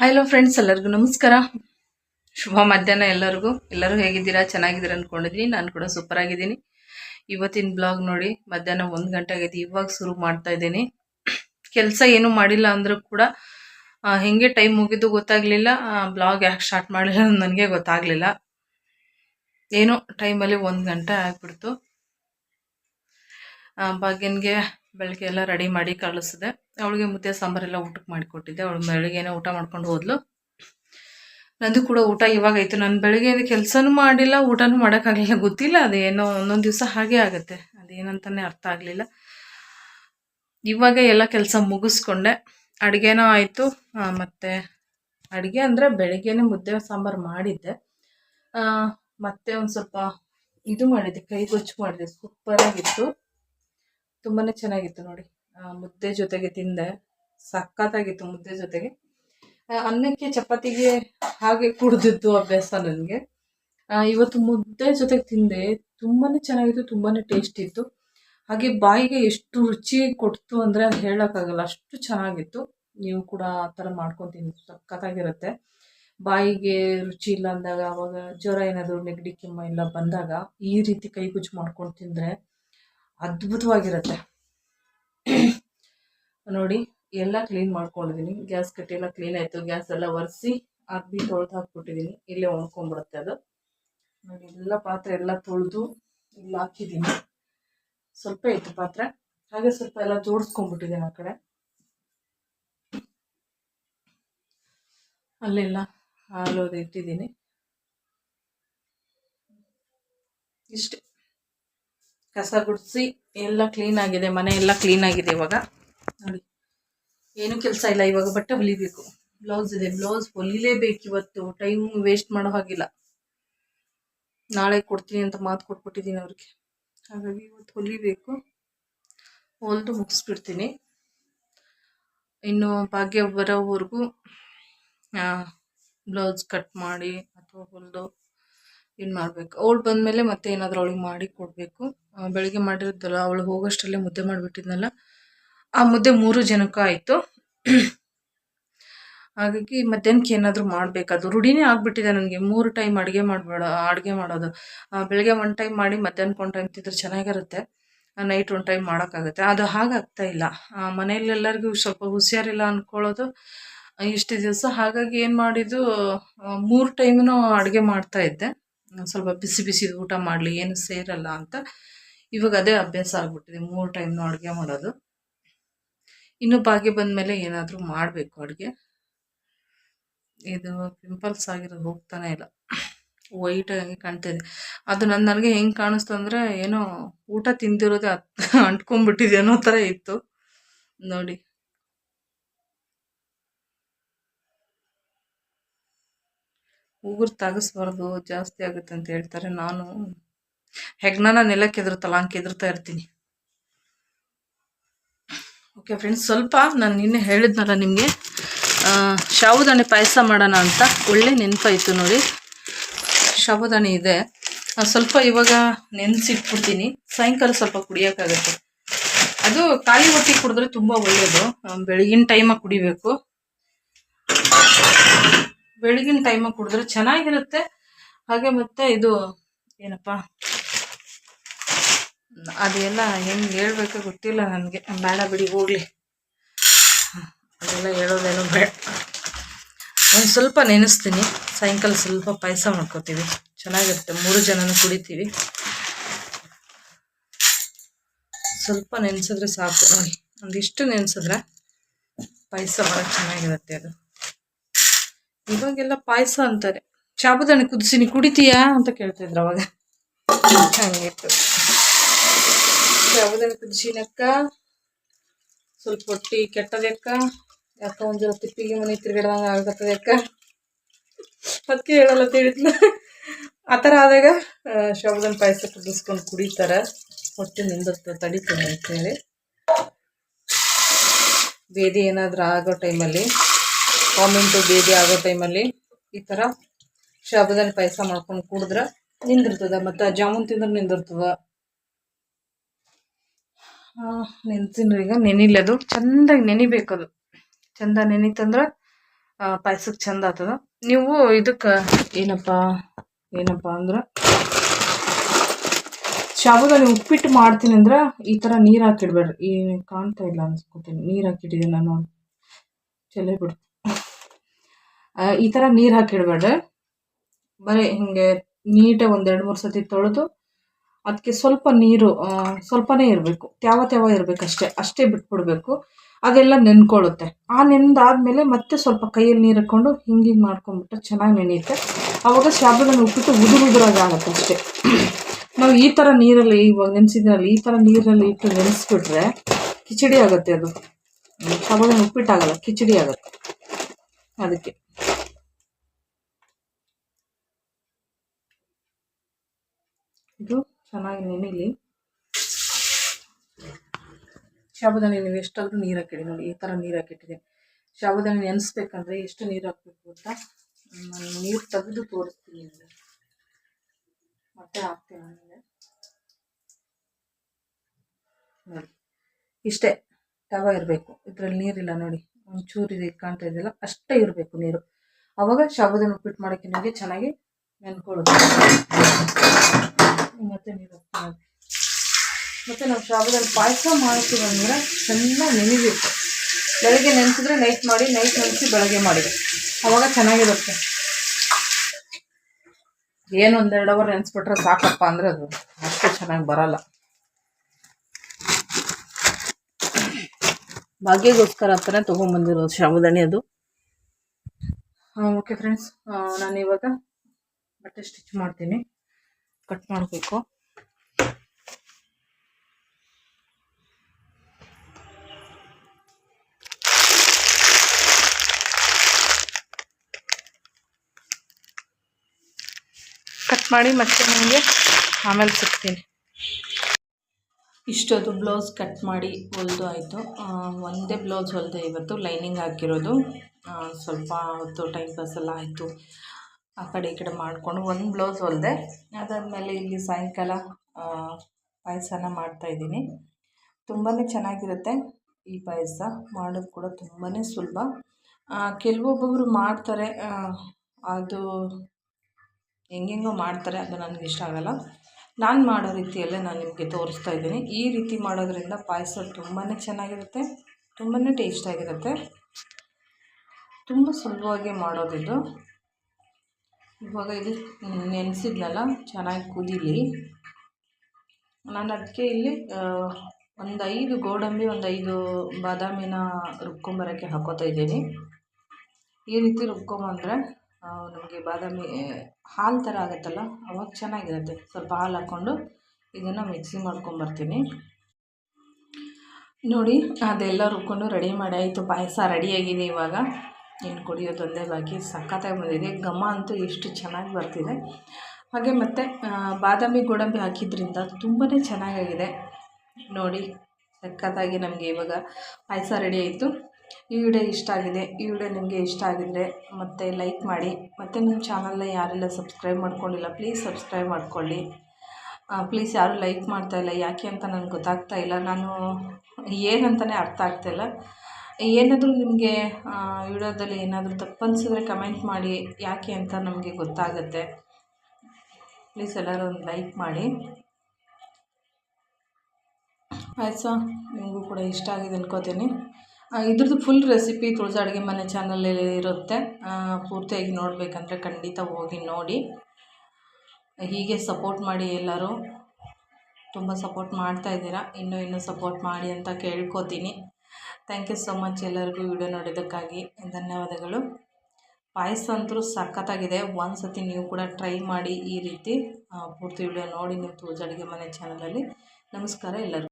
Hello friends ಎಲ್ಲರಿಗೂ ನಮಸ್ಕಾರ. ಶುಭ ಮಧ್ಯಾಹ್ನ ಎಲ್ಲರಿಗೂ. ಎಲ್ಲರೂ ಹೇಗಿದ್ದೀರಾ? ಚೆನ್ನಾಗಿದ್ದೀರಾ ಅಂದ್ಕೊಂಡಿದ್ದೀನಿ ನಾನು ಕೂಡ ಸೂಪರ್ ಆಗಿದ್ದೀನಿ. ಇವತ್ತಿನ ಬ್ಲಾಗ್ ನೋಡಿ ಮಧ್ಯಾಹ್ನ ಒಂದು ಗಂಟೆ ಆಗಿದೆ ಇವಾಗ ಶುರು ಮಾಡ್ತಾ ಇದ್ದೀನಿ. ಕೆಲಸ ಏನೂ ಮಾಡಿಲ್ಲ ಅಂದರೂ ಕೂಡ ಹೆಂಗೆ ಟೈಮ್ ಮುಗಿದು ಗೊತ್ತಾಗಲಿಲ್ಲ. ಬ್ಲಾಗ್ ಯಾಕೆ ಸ್ಟಾರ್ಟ್ ಮಾಡಲಿಲ್ಲ ನನಗೆ ಗೊತ್ತಾಗಲಿಲ್ಲ. ಏನೋ ಟೈಮಲ್ಲಿ ಒಂದು ಗಂಟೆ ಆಗಿಬಿಡ್ತು. ಭಾಗ್ಯನ್ಗೆ ಬೆಳಗ್ಗೆ ಎಲ್ಲ ರೆಡಿ ಮಾಡಿ ಕಳಿಸಿದೆ. ಅವಳಿಗೆ ಮುದ್ದೆ ಸಾಂಬಾರೆಲ್ಲ ಊಟಕ್ಕೆ ಮಾಡಿಕೊಟ್ಟಿದ್ದೆ. ಅವಳು ಬೆಳಗ್ಗೆನೇ ಊಟ ಮಾಡ್ಕೊಂಡು ಹೋದ್ಲು. ನಂದು ಕೂಡ ಊಟ ಇವಾಗ ಆಯಿತು. ನಾನು ಬೆಳಗ್ಗೆ ಕೆಲಸನೂ ಮಾಡಿಲ್ಲ, ಊಟನೂ ಮಾಡೋಕ್ಕಾಗಲಿಲ್ಲ. ಗೊತ್ತಿಲ್ಲ, ಅದೇನೋ ಒಂದೊಂದು ದಿವಸ ಹಾಗೆ ಆಗುತ್ತೆ. ಅದೇನಂತಾನೆ ಅರ್ಥ ಆಗಲಿಲ್ಲ. ಇವಾಗ ಎಲ್ಲ ಕೆಲಸ ಮುಗಿಸ್ಕೊಂಡೆ. ಅಡುಗೆನೂ ಆಯಿತು. ಮತ್ತು ಅಡುಗೆ ಅಂದರೆ ಬೆಳಗ್ಗೆನೇ ಮುದ್ದೆ ಸಾಂಬಾರು ಮಾಡಿದ್ದೆ. ಮತ್ತೆ ಒಂದು ಸ್ವಲ್ಪ ಇದು ಮಾಡಿದ್ದೆ ಕೈಗೊಚ್ಚು ಮಾಡಿದೆ ಸೂಪರಾಗಿತ್ತು. ತುಂಬಾ ಚೆನ್ನಾಗಿತ್ತು ನೋಡಿ. ಮುದ್ದೆ ಜೊತೆಗೆ ತಿಂದೆ. ಸಖತ್ತಾಗಿತ್ತು ಮುದ್ದೆ ಜೊತೆಗೆ. ಅನ್ನಕ್ಕೆ ಚಪಾತಿಗೆ ಹಾಗೆ ಕುಡ್ದಿದ್ದು ಅಭ್ಯಾಸ ನನಗೆ. ಇವತ್ತು ಮುದ್ದೆ ಜೊತೆಗೆ ತಿಂದೆ. ತುಂಬಾ ಚೆನ್ನಾಗಿತ್ತು ತುಂಬಾ ಟೇಸ್ಟ್ ಇತ್ತು. ಹಾಗೆ ಬಾಯಿಗೆ ಎಷ್ಟು ರುಚಿ ಕೊಡ್ತು ಅಂದರೆ ಹೇಳೋಕ್ಕಾಗಲ್ಲ. ಅಷ್ಟು ಚೆನ್ನಾಗಿತ್ತು. ನೀವು ಕೂಡ ಆ ಥರ ಮಾಡ್ಕೊಂಡು ತಿನ್ನಿ ಸಖತ್ತಾಗಿರುತ್ತೆ. ಬಾಯಿಗೆ ರುಚಿ ಇಲ್ಲ ಅಂದಾಗ ಅವಾಗ ಜ್ವರ ಏನಾದರೂ ನೆಗಡಿ, ಕೆಮ್ಮ ಎಲ್ಲ ಬಂದಾಗ ಈ ರೀತಿ ಕೈ ಗುಜ್ಜು ಮಾಡ್ಕೊಂಡು ತಿಂದರೆ ಅದ್ಭುತವಾಗಿರುತ್ತೆ. ನೋಡಿ, ಎಲ್ಲ ಕ್ಲೀನ್ ಮಾಡ್ಕೊಂಡಿದ್ದೀನಿ ಗ್ಯಾಸ್ ಕಟ್ಟೆಲ್ಲ ಕ್ಲೀನ್ ಆಯಿತು. ಗ್ಯಾಸ್ ಎಲ್ಲ ಒರೆಸಿ ಅರ್ಬಿ ತೊಳೆದು ಹಾಕ್ಬಿಟ್ಟಿದ್ದೀನಿ ಇಲ್ಲೇ ಒಣ್ಕೊಂಡ್ಬಿಡುತ್ತೆ ಅದು. ನೋಡಿ, ಎಲ್ಲ ಪಾತ್ರೆ ಎಲ್ಲ ತೊಳೆದು ಇಲ್ಲಿ ಹಾಕಿದ್ದೀನಿ ಸ್ವಲ್ಪ ಇತ್ತು ಪಾತ್ರೆ. ಹಾಗೆ ಸ್ವಲ್ಪ ಎಲ್ಲ ಜೋಡಿಸ್ಕೊಂಡ್ಬಿಟ್ಟಿದ್ದೀನಿ ಆ ಕಡೆ. ಅಲ್ಲೆಲ್ಲ ಹಾಲು ಇಟ್ಟಿದ್ದೀನಿ ಇಷ್ಟೇ. ಕಸ ಗುಡಿಸಿ ಎಲ್ಲ ಕ್ಲೀನ್ ಆಗಿದೆ, ಮನೆ ಎಲ್ಲ ಕ್ಲೀನ್ ಆಗಿದೆ ಇವಾಗ. ನೋಡಿ, ಏನು ಕೆಲಸ ಇಲ್ಲ, ಇವಾಗ ಬಟ್ಟೆ ಹೊಲಿಬೇಕು. ಬ್ಲೌಸ್ ಇದೆ ಬ್ಲೌಸ್ ಹೊಲಿಲೇಬೇಕು ಇವತ್ತು. ಟೈಮ್ ವೇಸ್ಟ್ ಮಾಡೋ ಹಾಗಿಲ್ಲ. ನಾಳೆ ಕೊಡ್ತೀನಿ ಅಂತ ಮಾತು ಕೊಟ್ಬಿಟ್ಟಿದ್ದೀನಿ ಅವ್ರಿಗೆ. ಹಾಗಾಗಿ ಇವತ್ತು ಹೊಲಿಬೇಕು. ಹೊಲಿದು ಮುಗಿಸ್ಬಿಡ್ತೀನಿ. ಇನ್ನು ಭಾಗ್ಯ ಬರೋವರೆಗೂ ಬ್ಲೌಸ್ ಕಟ್ ಮಾಡಿ ಅಥವಾ ಹೊಲಿದು ಏನು ಮಾಡಬೇಕು ಅವಳು ಬಂದಮೇಲೆ ಮತ್ತೆ ಏನಾದರೂ ಅವಳಿಗೆ ಮಾಡಿ ಕೊಡಬೇಕು. ಬೆಳಿಗ್ಗೆ ಮಾಡಿರೋದಲ್ಲ ಅವಳು ಹೋಗೋಷ್ಟರಲ್ಲೇ ಮುದ್ದೆ ಮಾಡಿಬಿಟ್ಟಿದ್ನಲ್ಲ. ಆ ಮುದ್ದೆ ಮೂರು ಜನಕ್ಕೆ ಆಯಿತು. ಹಾಗಾಗಿ ಮಧ್ಯಾಹ್ನಕ್ಕೆ ಏನಾದರೂ ಮಾಡಬೇಕಾದ್ರು ರೂಢಿನೇ ಆಗಿಬಿಟ್ಟಿದೆ ನನಗೆ. ಮೂರು ಟೈಮ್ ಅಡುಗೆ ಮಾಡಬೇಡ, ಅಡುಗೆ ಮಾಡೋದು. ಬೆಳಗ್ಗೆ ಒಂದು ಟೈಮ್ ಮಾಡಿ ಮಧ್ಯಾಹ್ನಕ್ಕೆ ಒಂದು ಟೈಮ್ ತಿಂದರೆ ಚೆನ್ನಾಗಿರುತ್ತೆ. ನೈಟ್ ಒಂದು ಟೈಮ್ ಮಾಡೋಕ್ಕಾಗುತ್ತೆ. ಅದು ಹಾಗಾಗ್ತಾ ಇಲ್ಲ. ಮನೆಯಲ್ಲಿ ಎಲ್ಲರಿಗೂ ಸ್ವಲ್ಪ ಹುಷಾರಿಲ್ಲ ಅಂದ್ಕೊಳ್ಳೋದು ಇಷ್ಟು ದಿವಸ. ಹಾಗಾಗಿ ಏನು ಮಾಡಿದ್ದು ಮೂರು ಟೈಮ್ನು ಅಡುಗೆ ಮಾಡ್ತಾ ಇದ್ದೆ. ಒಂದ್ ಸ್ವಲ್ಪ ಬಿಸಿ ಬಿಸಿ ಊಟ ಮಾಡಲಿ, ಏನು ಸೇರಲ್ಲ ಅಂತ. ಇವಾಗ ಅದೇ ಅಭ್ಯಾಸ ಆಗ್ಬಿಟ್ಟಿದೆ. ಮೂರು ಟೈಮ್ನು ಅಡುಗೆ ಮಾಡೋದು. ಇನ್ನು ಬಂದ ಬಂದಮೇಲೆ ಏನಾದರೂ ಮಾಡಬೇಕು ಅಡುಗೆ. ಇದು ಪಿಂಪಲ್ಸ್ ಆಗಿರೋದು, ಹೋಗ್ತಾನೆ ಇಲ್ಲ. ವೈಟ್ ಆಗಿ ಕಾಣ್ತಾ ಇದೆ. ಅದು ನನ್ನ ನನಗೆ ಹೆಂಗೆ ಕಾಣಿಸ್ತು ಅಂದರೆ ಏನೋ ಊಟ ತಿಂದಿರೋದೇ ಹತ್ ಅಂಟ್ಕೊಂಡ್ಬಿಟ್ಟಿದೆ ಅನ್ನೋ ಥರ ಇತ್ತು. ನೋಡಿ. ಉಗುರು ತಾಗಿಸ್ಬಾರ್ದು, ಜಾಸ್ತಿ ಆಗುತ್ತೆ ಅಂತ ಹೇಳ್ತಾರೆ. ನಾನು ಹೆಗ್ನನ ನೆಲಕ್ಕೆ ಎದುರುತ್ತಲ್ಲ ಹಂಗೆ ಎದುರ್ತಾ ಇರ್ತೀನಿ. ಓಕೆ ಫ್ರೆಂಡ್ಸ್ ಸ್ವಲ್ಪ ನಾನು ನಿನ್ನೆ ಹೇಳಿದ್ನಲ್ಲ ನಿಮಗೆ ಶಾವುದಾಣಿ ಪಾಯಸ ಮಾಡೋಣ ಅಂತ. ಒಳ್ಳೆ ನೆನಪಾಯಿತು ನೋಡಿ. ಶಾವುದಾಣಿ ಇದೆ. ಸ್ವಲ್ಪ ಇವಾಗ ನೆನೆಸಿಟ್ಬಿಡ್ತೀನಿ. ಸಾಯಂಕಾಲ ಸ್ವಲ್ಪ ಕುಡಿಯೋಕ್ಕಾಗತ್ತೆ. ಅದು ಖಾಲಿ ಹೊಟ್ಟೆ ಕುಡಿದ್ರೆ ತುಂಬ ಒಳ್ಳೆಯದು ಬೆಳಗಿನ ಟೈಮಾಗಿ ಕುಡಿಬೇಕು. ಬೆಳಗಿನ ಟೈಮಾಗಿ ಕುಡಿದ್ರೆ ಚೆನ್ನಾಗಿರುತ್ತೆ. ಹಾಗೆ ಮತ್ತೆ ಇದು, ಏನಪ್ಪ? ಅದೆಲ್ಲ ಹೆಂಗೆ ಹೇಳ್ಬೇಕು ಗೊತ್ತಿಲ್ಲ ನನಗೆ. ಬೇಡ ಬಿಡಿ, ಹೋಗಲಿ. ಅದೆಲ್ಲ ಹೇಳೋದೇನು ಬೇಡ. ಒಂದು ಸ್ವಲ್ಪ ನೆನೆಸ್ತೀನಿ. ಸಾಯಂಕಾಲ ಸ್ವಲ್ಪ ಪಾಯಸ ಮಾಡ್ಕೋತೀವಿ. ಚೆನ್ನಾಗಿರುತ್ತೆ. ಮೂರು ಜನನೂ ಕುಡಿತೀವಿ. ಸ್ವಲ್ಪ ನೆನೆಸಿದ್ರೆ ಸಾಕು. ಒಂದಿಷ್ಟು ನೆನೆಸಿದ್ರೆ ಪಾಯಸ ಮಾಡೋಕ್ಕೆ ಚೆನ್ನಾಗಿರುತ್ತೆ ಅದು. ಇವಾಗೆಲ್ಲ ಪಾಯಸ ಅಂತಾರೆ. ಸಾಬುದಾಣೆ ಕುದಿಸಿ, ನೀ ಕುಡಿತೀಯಾ ಅಂತ ಕೇಳ್ತಿದ್ರು ಅವಾಗ. ಹಂಗಿತ್ತು ಸಾಬುದಾಣೆ ಕುದಿಸಿನಕ್ಕ ಸ್ವಲ್ಪ ಹೊಟ್ಟಿ ಕೆಟ್ಟದಕ್ಕ ಯಾಕ ಒಂದು ತಿಪ್ಪಿಗೆ ಮನೆ ತಿರುಗಿಡ್ದಂಗ ಆಗತ್ತದ ಯಾಕ ಅದಕ್ಕೆ ಹೇಳಲ್ಲ ತಿಳಿದ್ಲ ಆ ಥರ ಆದಾಗ ಶಬ್ದನ ಪಾಯಸ ಕುದಿಸ್ಕೊಂಡು ಕುಡಿತಾರೆ. ಹೊಟ್ಟೆ ನಿಂದಿರ್ತದೆ ಅಂತ ಅಂತೇಳಿ. ಬೇದಿ ಏನಾದರೂ ಆಗೋ ಟೈಮಲ್ಲಿ ಕಾಮೆಂಟು ಬೇದಿ ಆಗೋ ಟೈಮಲ್ಲಿ ಈ ಥರ ಶಬ್ದನ ಪಾಯಸ ಮಾಡ್ಕೊಂಡು ಕುಡಿದ್ರೆ ನಿಂದಿರ್ತದೆ, ಮತ್ತು ಜಾಮೂನ್ ತಿಂದ್ರೆ ನಿಂದಿರ್ತದೆ. ನೆನ್ಸಿನ್ರಿ ಈಗ ನೆನಿಲದು ನೆನಿಬೇಕು ನೆನಿಬೇಕದು ಚಂದ ನೆನಿತಂದ್ರೆ ಪಾಯಸಕ್ಕೆ ಚಂದ ಆಗ್ತದ. ನೀವು ಇದಕ್ಕೆ ಏನಪ್ಪ ಏನಪ್ಪ ಅಂದ್ರೆ, ಶಾವಿಗೆ ಉಪ್ಪಿಟ್ಟು ಮಾಡ್ತೀನಿ ಅಂದ್ರೆ ಈ ಥರ ನೀರು ಹಾಕಿಡ್ಬೇಡ್ರಿ. ಈ ಕಾಣ್ತಾ ಇಲ್ಲ ಅನ್ಸ್ಕೊತೀನಿ ನೀರು ಹಾಕಿಟ್ಟಿದ್ದೀನಿ ನಾನು. ಚೆಲ್ಲೇ ಬಿಡ್ತು ಈ ಥರ ನೀರು ಹಾಕಿಡ್ಬೇಡ್ರಿ. ಬರೀ ಹಿಂಗೆ ನೀಟಾಗಿ ಒಂದು ಎರಡು ಮೂರು ಸತಿ ತೊಳೆದು ಅದಕ್ಕೆ ಸ್ವಲ್ಪ ನೀರು ಸ್ವಲ್ಪನೇ ಇರಬೇಕು. ತ್ಯಾವ ತ್ಯಾವ ಇರಬೇಕು ಅಷ್ಟೇ ಅಷ್ಟೇ ಬಿಟ್ಬಿಡ್ಬೇಕು. ಅದೆಲ್ಲ ನೆನ್ಕೊಳ್ಳುತ್ತೆ ಆ ನೆನ್ದಾದ್ಮೇಲೆ ಮತ್ತೆ ಸ್ವಲ್ಪ ಕೈಯಲ್ಲಿ ನೀರು ಹಾಕ್ಕೊಂಡು ಹಿಂಗೆ ಹಿಂಗೆ ಮಾಡ್ಕೊಂಡ್ಬಿಟ್ಟು ಚೆನ್ನಾಗಿ ನೆನೆಯುತ್ತೆ ಆವಾಗ ಶಾಬುದಾನಿ ಉಪ್ಪಿಟ್ಟು ಉದುರು ಉದುರಾಗುತ್ತೆ ಅಷ್ಟೇ. ನಾವು ಈ ಥರ ನೀರಲ್ಲಿ ಇವಾಗ ನೆನೆಸಿದ್ರಲ್ಲಿ ಈ ಥರ ನೀರಲ್ಲಿ ಇಟ್ಟು ನೆನೆಸ್ಬಿಟ್ರೆ ಕಿಚಡಿ ಆಗುತ್ತೆ ಅದು. ಹ್ಮ್, ಸಾಬೂದಾನಿ ಉಪ್ಪಿಟ್ಟಾಗಲ್ಲ ಕಿಚಡಿ ಆಗುತ್ತೆ. ಅದಕ್ಕೆ. ಇದು ಚೆನ್ನಾಗಿ ನೆನೆಲಿ. ಸಾಬುದಾನಿ ನೀವು ಎಷ್ಟಾದರೂ ನೀರು ಹಾಕಿಡಿ ನೋಡಿ, ಈ ಥರ ನೀರು ಹಾಕಿಟ್ಟಿದ್ದೀನಿ. ಸಾಬುದಾನಿ ನೆನೆಸ್ಬೇಕಂದ್ರೆ ಎಷ್ಟು ನೀರು ಹಾಕಬೇಕು ಅಂತ ನಾನು ನೀರು ತೆಗೆದು ತೋರಿಸ್ತೀನಿ ನಿಮಗೆ. ಮತ್ತೆ ಹಾಕ್ತೀನಿ ನನಗೆ ನೋಡಿ, ಇಷ್ಟೇ, ತವ ಇರಬೇಕು. ಇದರಲ್ಲಿ ನೀರಿಲ್ಲ ನೋಡಿ, ಒಂಚೂರು ಇದೆ ಕಾಣ್ತಾ ಇದೆಯಲ್ಲ, ಅಷ್ಟೇ ಇರಬೇಕು ನೀರು. ಅವಾಗ ಸಾಬುದಾನಿ ಉಪ್ಪಿಟ್ಟು ಮಾಡೋಕ್ಕೆ ನಿಮಗೆ ಚೆನ್ನಾಗಿ ನೆನ್ಕೊಳ್ಳುತ್ತೆ ಮತ್ತೆ ನೀರು ಹಾಕ್ತೀವಿ ಮತ್ತು ನಾವು ಶ್ರಾವದಲ್ಲಿ ಪಾಯಸ ಮಾಡ್ತೀವಿ ಅಂದರೆ ಚೆನ್ನಾಗಿ ನೆನಿಬೇಕು. ಬೆಳಗ್ಗೆ ನೆನೆಸಿದ್ರೆ ನೈಟ್ ಮಾಡಿ ನೈಟ್ ನೆನೆಸಿ ಬೆಳಗ್ಗೆ ಮಾಡಿ ಅವಾಗ ಚೆನ್ನಾಗಿರುತ್ತೆ. ಏನು ಒಂದೆರಡು ಅವರ್ ನೆನ್ಸ್ಬಿಟ್ರೆ ಸಾಕಪ್ಪ ಅಂದರೆ ಅದು ಅಷ್ಟು ಚೆನ್ನಾಗಿ ಬರಲ್ಲ. ಭಾಗ್ಯಗೋಸ್ಕರ ಅಂತಲೇ ತೊಗೊಂಬಂದಿರೋದು ಸಾಬುದಾನಿ ಅದು. ಓಕೆ ಫ್ರೆಂಡ್ಸ್ ನಾನು ಇವಾಗ ಬಟ್ಟೆ ಸ್ಟಿಚ್ ಮಾಡ್ತೀನಿ. ಕಟ್ ಮಾಡಬೇಕು. ಕಟ್ ಮಾಡಿ ಮತ್ತೆ ನಿಮಗೆ ಆಮೇಲೆ ಸಿಗ್ತೀನಿ. ಇಷ್ಟೊಂದು ಬ್ಲೌಸ್ ಕಟ್ ಮಾಡಿ ಹೊಲ್ದು ಆಯಿತು. ಒಂದೇ ಬ್ಲೌಸ್ ಹೊಲ್ದೆ ಇವತ್ತು ಲೈನಿಂಗ್ ಹಾಕಿರೋದು. ಸ್ವಲ್ಪ ಹೊತ್ತು ಟೈಮ್ ಪಾಸ್ ಎಲ್ಲ ಆಯಿತು. ಆ ಕಡೆ ಈ ಕಡೆ ಮಾಡಿಕೊಂಡು ಒಂದು ಬ್ಲೌಸ್ ಹೊಲಿದೆ, ಅದಾದಮೇಲೆ ಇಲ್ಲಿ ಸಾಯಂಕಾಲ ಪಾಯಸನ ಮಾಡ್ತಾಯಿದ್ದೀನಿ ತುಂಬಾ ಚೆನ್ನಾಗಿರುತ್ತೆ ಈ ಪಾಯಸ, ಮಾಡೋದು ಕೂಡ ತುಂಬಾ ಸುಲಭ. ಕೆಲವೊಬ್ಬೊಬ್ರು ಮಾಡ್ತಾರೆ ಅದು ಹೆಂಗೆಂಗೋ ಮಾಡ್ತಾರೆ, ಅದು ನನಗೆ ಇಷ್ಟ ಆಗಲ್ಲ. ನಾನು ಮಾಡೋ ರೀತಿಯಲ್ಲೇ ನಾನು ನಿಮಗೆ ತೋರಿಸ್ತಾ ಇದ್ದೀನಿ. ಈ ರೀತಿ ಮಾಡೋದ್ರಿಂದ ಪಾಯಸ ತುಂಬಾ ಚೆನ್ನಾಗಿರುತ್ತೆ ತುಂಬಾ ಟೇಸ್ಟಾಗಿರುತ್ತೆ. ತುಂಬ ಸುಲಭವಾಗಿ ಮಾಡೋದಿದು. ಇವಾಗ ಇದು ನೆನೆಸಿದ್ನಲ್ಲ, ಚೆನ್ನಾಗಿ ಕುದೀಲಿ. ನಾನು ಅದಕ್ಕೆ ಇಲ್ಲಿ ಒಂದು ಐದು ಗೋಡಂಬಿ, ಒಂದು ಐದು ಬಾದಾಮಿನ ರುಬ್ಕೊಂಬರೋಕ್ಕೆ ಹಾಕೋತಾ ಇದ್ದೀನಿ. ಈ ರೀತಿ ರುಬ್ಕೊಂಬಂದರೆ ನಮಗೆ ಬಾದಾಮಿ ಹಾಲು ಥರ ಆಗುತ್ತಲ್ಲ, ಅವಾಗ ಚೆನ್ನಾಗಿರುತ್ತೆ. ಸ್ವಲ್ಪ ಹಾಲು ಹಾಕ್ಕೊಂಡು ಇದನ್ನು ಮಿಕ್ಸಿ ಮಾಡ್ಕೊಂಬರ್ತೀನಿ. ನೋಡಿ, ಅದೆಲ್ಲ ರುಬ್ಕೊಂಡು ರೆಡಿ ಮಾಡಿ, ಆಯಿತು, ಪಾಯಸ ರೆಡಿಯಾಗಿದೆ ಇವಾಗ. ಇನ್ನು ಕುಡಿಯೋದೊಂದೇ ಬಾಕಿ ಸಖತ್ತಾಗಿ ಬಂದಿದೆ. ಘಮ ಅಂತೂ ಎಷ್ಟು ಚೆನ್ನಾಗಿ ಬರ್ತಿದೆ. ಹಾಗೆ ಮತ್ತು ಬಾದಾಮಿ ಗೋಡಂಬಿ ಹಾಕಿದ್ರಿಂದ ತುಂಬಾ ಚೆನ್ನಾಗಾಗಿದೆ. ನೋಡಿ, ಸಖತ್ತಾಗಿ ನಮಗೆ ಇವಾಗ ಪಾಯಸ ರೆಡಿ ಆಯಿತು. ಈ ವಿಡಿಯೋ ಇಷ್ಟ ಆಗಿದೆ. ಈ ವಿಡಿಯೋ ನಿಮಗೆ ಇಷ್ಟ ಆಗಿದರೆ ಮತ್ತು ಲೈಕ್ ಮಾಡಿ. ಮತ್ತು ನಿಮ್ಮ ಚಾನಲ್ನ ಯಾರೆಲ್ಲ ಸಬ್ಸ್ಕ್ರೈಬ್ ಮಾಡ್ಕೊಂಡಿಲ್ಲ ಪ್ಲೀಸ್ ಸಬ್ಸ್ಕ್ರೈಬ್ ಮಾಡ್ಕೊಳ್ಳಿ. ಪ್ಲೀಸ್ ಯಾರೂ ಲೈಕ್ ಮಾಡ್ತಾಯಿಲ್ಲ ಯಾಕೆ ಅಂತ ನನಗೆ ಗೊತ್ತಾಗ್ತಾ ಇಲ್ಲ. ನಾನು ಏನಂತಲೇ ಅರ್ಥ ಆಗ್ತಾಯಿಲ್ಲ ಏನಾದರೂ ನಿಮಗೆ ವಿಡಿಯೋದಲ್ಲಿ ಏನಾದರೂ ತಪ್ಪು ಅನಿಸಿದ್ರೆ ಕಮೆಂಟ್ ಮಾಡಿ, ಯಾಕೆ ಅಂತ ನಮಗೆ ಗೊತ್ತಾಗುತ್ತೆ. ಪ್ಲೀಸ್ ಎಲ್ಲರೂ ಒಂದು ಲೈಕ್ ಮಾಡಿ. ಪಾಯಸ ನಿಮಗೂ ಕೂಡ ಇಷ್ಟ ಆಗಿದೆ ಅನ್ಕೋತೀನಿ. ಇದ್ರದ್ದು ಫುಲ್ ರೆಸಿಪಿ ತುಳಸಿ ಅಡುಗೆ ಮನೆ ಚಾನಲಲ್ಲಿ ಇರುತ್ತೆ. ಪೂರ್ತಿಯಾಗಿ ನೋಡಬೇಕಂದ್ರೆ ಖಂಡಿತ ಹೋಗಿ ನೋಡಿ. ಹೀಗೆ ಸಪೋರ್ಟ್ ಮಾಡಿ ಎಲ್ಲರೂ. ತುಂಬ ಸಪೋರ್ಟ್ ಮಾಡ್ತಾ ಇದ್ದೀರಾ. ಇನ್ನೂ ಇನ್ನೂ ಸಪೋರ್ಟ್ ಮಾಡಿ ಅಂತ ಕೇಳ್ಕೊತೀನಿ. ಥ್ಯಾಂಕ್ ಯು ಸೊ ಮಚ್ ಎಲ್ಲರಿಗೂ ವಿಡಿಯೋ ನೋಡಿದ್ದಕ್ಕಾಗಿ. ಧನ್ಯವಾದಗಳು. ಪಾಯಸ ಅಂತೂ ಸಖತ್ತಾಗಿದೆ. ಒಂದು ಸತಿ ನೀವು ಕೂಡ ಟ್ರೈ ಮಾಡಿ ಈ ರೀತಿ ಪೂರ್ತಿ ವಿಡಿಯೋ ನೋಡಿ ನಿಮ್ಮ ತುಳಸಿ ಅಡುಗೆ ಮನೆ ಚಾನಲಲ್ಲಿ ನಮಸ್ಕಾರ ಎಲ್ಲರಿಗೂ.